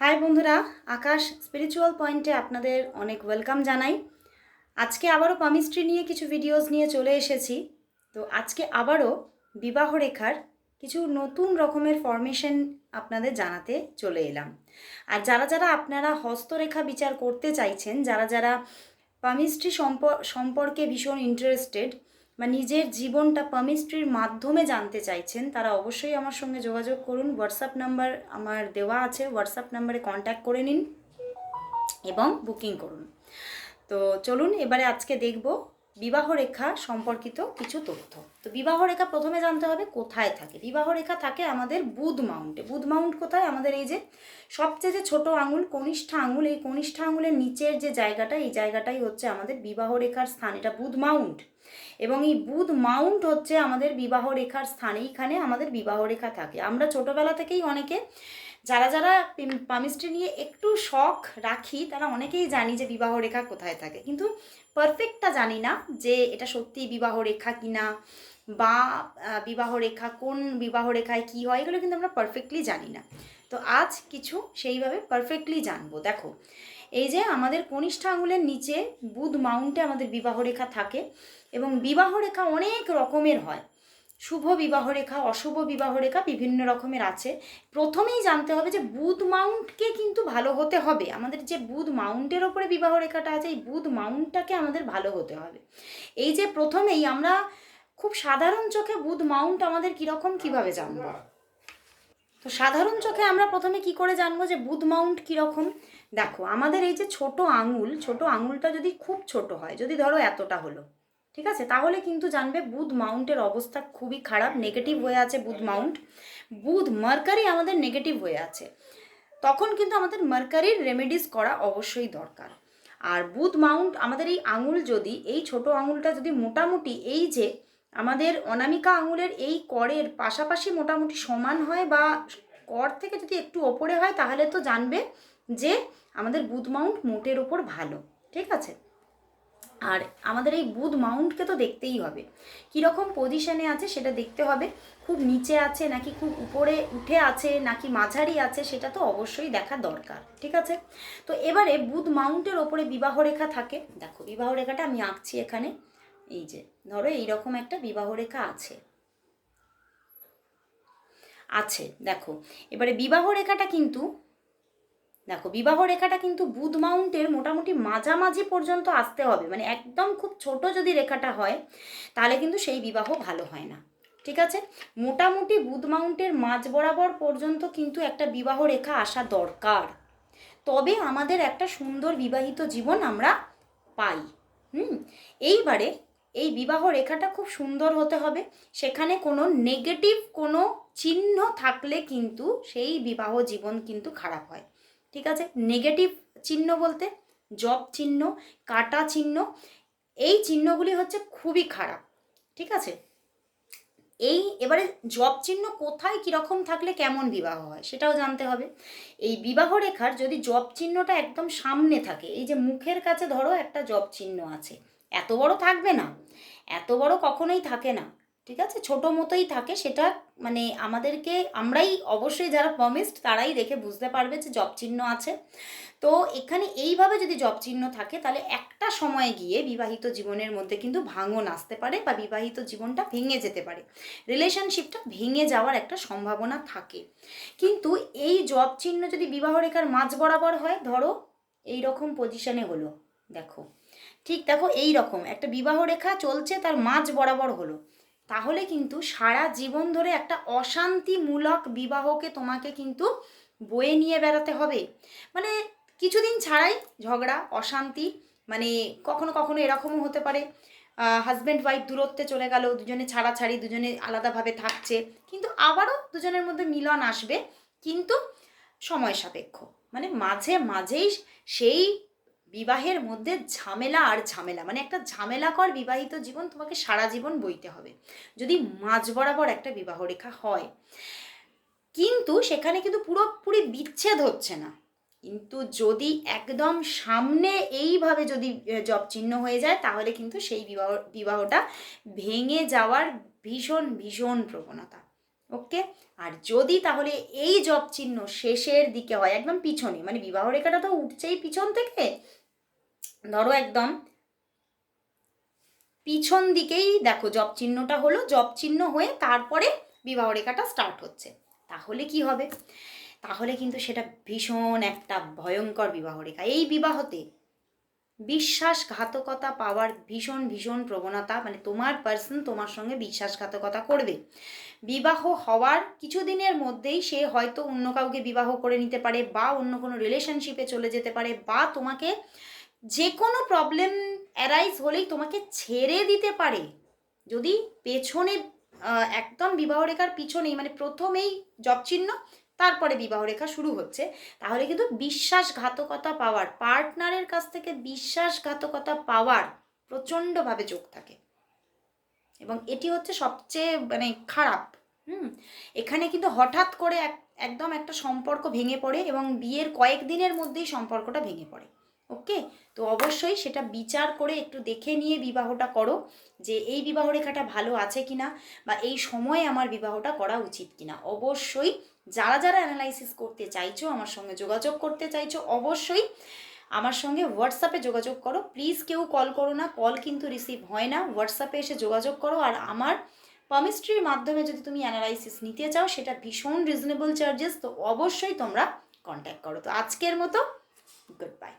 High বন্ধুরা, আকাশ spiritual পয়েন্টে আপনাদের অনেক ওয়েলকাম জানাই। আজকে আবারও পামিস্ট্রি নিয়ে কিছু ভিডিওস নিয়ে চলে এসেছি। তো আজকে আবারও বিবাহ রেখার কিছু নতুন রকমের ফরমেশন আপনাদের জানাতে চলে এলাম। আর যারা যারা আপনারা হস্তরেখা বিচার করতে চাইছেন, যারা যারা পামিস্ট্রি সম্পর্কে ভীষণ ইন্টারেস্টেড বা নিজের জীবনটা পামিস্ট্রির মাধ্যমে জানতে চাইছেন, তারা অবশ্যই আমার সঙ্গে যোগাযোগ করুন। হোয়াটসঅ্যাপ নাম্বার আমার দেওয়া আছে হোয়াটসঅ্যাপ নাম্বারে কন্ট্যাক্ট করে নিন এবং বুকিং করুন। তো চলুন, এবারে আজকে দেখব বিবাহ রেখা সম্পর্কিত কিছু তথ্য। তো বিবাহ রেখা প্রথমে জানতে হবে কোথায় থাকে। বিবাহ রেখা থাকে আমাদের বুধ মাউন্টে। বুধ মাউন্ট কোথায়? আমাদের এই যে সবচেয়ে যে ছোট আঙুল, কনিষ্ঠা আঙুল, এই কনিষ্ঠা আঙুলের নিচের যে জায়গাটা, এই জায়গাটাই হচ্ছে আমাদের বিবাহ রেখার স্থান। এটা বুধ মাউন্ট। এবং এই বুধ মাউন্ট হচ্ছে আমাদের বিবাহ রেখার স্থান। এইখানে আমাদের বিবাহ রেখা থাকে। আমরা ছোটবেলা থেকেই অনেকে যারা যারা পামিস্ট্রি নিয়ে একটু শখ রাখি, তারা অনেকেই জানি যে বিবাহ রেখা কোথায় থাকে। কিন্তু পারফেক্টটা জানি না যে এটা সত্যি বিবাহ রেখা কিনা বা বিবাহ রেখা কোন বিবাহ রেখায় কী হয়, এগুলো কিন্তু আমরা পারফেক্টলি জানি না। তো আজ কিছু সেইভাবে পারফেক্টলি জানব। দেখো, এই যে আমাদের কনিষ্ঠ আঙুলের নিচে বুধ মাউন্টে আমাদের বিবাহ রেখা থাকে এবং বিবাহ রেখা অনেক রকমের হয়। শুভ বিবাহ রেখা, অশুভ বিবাহ রেখা বিভিন্ন রকমের আছে। প্রথমেই জানতে হবে যে বুধ মাউন্টকে কিন্তু ভালো হতে হবে। আমাদের যে বুধ মাউন্টের ওপরে বিবাহ রেখাটা আছে, এই বুধ মাউন্টটাকে আমাদের ভালো হতে হবে। এই যে প্রথমেই আমরা খুব সাধারণ চোখে বুধ মাউন্ট আমাদের কীরকম কীভাবে জানব? তো সাধারণ চোখে আমরা প্রথমে কি করে জানব যে বুধ মাউন্ট কীরকম? দেখো, আমাদের এই যে ছোট আঙুল, ছোট আঙুলটা যদি খুব ছোট হয়, যদি ধরো এতটা হলো ঠিক আছে? তাহলে কিন্তু জানবে বুধ মাউন্টের অবস্থা খুবই খারাপ নেগেটিভ হয়ে আছে বুধ মাউন্ট। বুধ মার্কারি আমাদের নেগেটিভ হয়ে আছে। তখন কিন্তু আমাদের মার্কারির রেমেডিস করা অবশ্যই দরকার। আর বুধ মাউন্ট, আমাদের এই আঙুল যদি, এই ছোট আঙুলটা যদি মোটামুটি এই যে, আমাদের অনামিকা আঙুলের এই করের পাশাপাশি মোটামুটি সমান হয় বা কর থেকে যদি একটু ওপরে হয়, তাহলে তো জানবে যে আমাদের বুধ মাউন্ট মোটের ওপর ভালো। ঠিক আছে? আর আমাদের এই বুধ মাউন্টকে তো দেখতেই হবে। কীরকম পজিশনে আছে সেটা দেখতে হবে। খুব নিচে আছে নাকি খুব উপরে উঠে আছে নাকি মাঝারি আছে সেটা তো অবশ্যই দেখা দরকার, ঠিক আছে? তো এবারে বুধ মাউন্টের ওপরে বিবাহ রেখা থাকে। দেখো, বিবাহ রেখাটা আমি আঁকছি এখানে। এই যে, ধরো এইরকম একটা বিবাহ রেখা আছে। আছে, দেখো। এবারে বিবাহ রেখাটা কিন্তু দেখো, বিবাহ রেখাটা কিন্তু বুধ মাউন্টের মোটামুটি মাঝামাঝি পর্যন্ত আসতে হবে। মানে একদম খুব ছোট যদি রেখাটা হয়, তাহলে কিন্তু সেই বিবাহ ভালো হয় না। ঠিক আছে? মোটামুটি বুধ মাউন্টের মাঝ বরাবর পর্যন্ত কিন্তু একটা বিবাহ রেখা আসা দরকার। তবে আমাদের একটা সুন্দর বিবাহিত জীবন আমরা পাই। হুম? এইবারে এই বিবাহ রেখাটা খুব সুন্দর হতে হবে। সেখানে কোনো নেগেটিভ কোনো চিহ্ন থাকলে কিন্তু সেই বিবাহ জীবন কিন্তু খারাপ হয়। ঠিক আছে? নেগেটিভ চিহ্ন বলতে জব চিহ্ন, কাটা চিহ্ন, এই চিহ্নগুলি হচ্ছে খুবই খারাপ, ঠিক আছে? এই এবারে জব চিহ্ন কোথায় কীরকম থাকলে কেমন বিবাহ হয় সেটাও জানতে হবে। এই বিবাহ রেখার যদি জব চিহ্নটা একদম সামনে থাকে, এই যে মুখের কাছে ধরো একটা জব চিহ্ন আছে, এত বড় থাকবে না, এত বড় কখনোই থাকে না ঠিক আছে? ছোটো মতোই থাকে, সেটা মানে আমাদেরকে, আমরাই অবশ্যই যারা প্রমিসড তারাই দেখে বুঝতে পারবে যে জব চিহ্ন আছে। তো এখানে এইভাবে যদি জব চিহ্ন থাকে, তাহলে একটা সময় গিয়ে বিবাহিত জীবনের মধ্যে কিন্তু ভাঙন আসতে পারে বা বিবাহিত জীবনটা ভেঙে যেতে পারে। রিলেশনশিপটা ভেঙে যাওয়ার একটা সম্ভাবনা থাকে। কিন্তু এই জব চিহ্ন যদি বিবাহ রেখার মাঝ বরাবর হয়, ধরো এই রকম পজিশনে হলো, দেখো। ঠিক দেখো এই রকম একটা বিবাহ রেখা চলছে, তার মাঝ বরাবর হলো। তাহলে কিন্তু সারা জীবন ধরে একটা অশান্তিমূলক বিবাহকে তোমাকে কিন্তু বয়ে নিয়ে বেড়াতে হবে। মানে কিছুদিন ছাড়াই ঝগড়া, অশান্তি মানে কখনো কখনো এরকমও হতে পারে। হাজব্যান্ড ওয়াইফ দূরত্বে চলে গেল, দুজনে ছাড়াছাড়ি, দুজনে আলাদাভাবে থাকছে, কিন্তু আবারও দুজনের মধ্যে মিলন আসবে, কিন্তু সময় সাপেক্ষ। মানে মাঝে মাঝেই সেই বিবাহের মধ্যে ঝামেলা আর ঝামেলা মানে একটা ঝামেলাকর বিবাহিত জীবন তোমাকে সারা জীবন বইতে হবে। যদি মাঝ বরাবর একটা বিবাহ রেখা হয়, কিন্তু সেখানে কিন্তু পুরোপুরি বিচ্ছেদ হচ্ছে না। কিন্তু যদি একদম সামনে এইভাবে যদি জব চিহ্ন হয়ে যায়, তাহলে কিন্তু সেই বিবাহ, বিবাহটা ভেঙে যাওয়ার ভীষণ ভীষণ প্রবণতা। ওকে? আর যদি তাহলে এই জব চিহ্ন শেষের দিকে হয়, একদম পিছনে মানে বিবাহ রেখাটা তো উঠছেই পিছন থেকে ধরো একদম পিছন দিকেই দেখো জব চিহ্নটা হলো, জব চিহ্ন হয়ে তারপরে বিবাহ রেখাটা স্টার্ট হচ্ছে। তাহলে কি হবে? তাহলে কিন্তু সেটা ভীষণ একটা ভয়ঙ্কর বিবাহ রেখা। এই বিবাহতে বিশ্বাসঘাতকতা পাওয়ার ভীষণ ভীষণ প্রবণতা মানে তোমার পার্সন তোমার সঙ্গে বিশ্বাসঘাতকতা করবে। বিবাহ হওয়ার কিছুদিনের মধ্যেই সে হয়তো অন্য কাউকে বিবাহ করে নিতে পারে বা অন্য কোনো রিলেশনশিপে চলে যেতে পারে বা তোমাকে যে কোনো প্রবলেম অ্যারাইজ হলেই তোমাকে ছেড়ে দিতে পারে। যদি পেছনে একদম বিবাহ রেখার পিছনেই মানে প্রথমেই জব চিহ্ন, তারপরে বিবাহ রেখা শুরু হচ্ছে, তাহলে কিন্তু বিশ্বাসঘাতকতা পাওয়ার পার্টনারের কাছ থেকে বিশ্বাসঘাতকতা পাওয়ার প্রচণ্ডভাবে যোগ থাকে। এবং এটি হচ্ছে সবচেয়ে মানে খারাপ, হুম? এখানে কিন্তু হঠাৎ করে এক, একদম একটা সম্পর্ক ভেঙে পড়ে এবং বিয়ের কয়েক দিনের মধ্যেই সম্পর্কটা ভেঙে পড়ে। ওকে তো অবশ্যই সেটা বিচার করে একটু দেখে নিয়ে বিবাহটা করো যে এই বিবাহ রেখাটা ভালো আছে কিনা বা এই সময়ে আমার বিবাহটা করা উচিত কিনা। অবশ্যই যারা যারা অ্যানালাইসিস করতে চাইছো, আমার সঙ্গে যোগাযোগ করতে চাইছো, অবশ্যই আমার সঙ্গে হোয়াটসঅ্যাপে যোগাযোগ করো। প্লিজ কেউ কল করো না কল কিন্তু রিসিভ হয় না। হোয়াটসঅ্যাপে এসে যোগাযোগ করো আর আমার পামিস্ট্রির মাধ্যমে যদি তুমি অ্যানালাইসিস নিতে চাও, সেটা ভীষণ রিজনেবল চার্জেস তো অবশ্যই তোমরা কন্ট্যাক্ট করো। তো আজকের মতো গুড বাই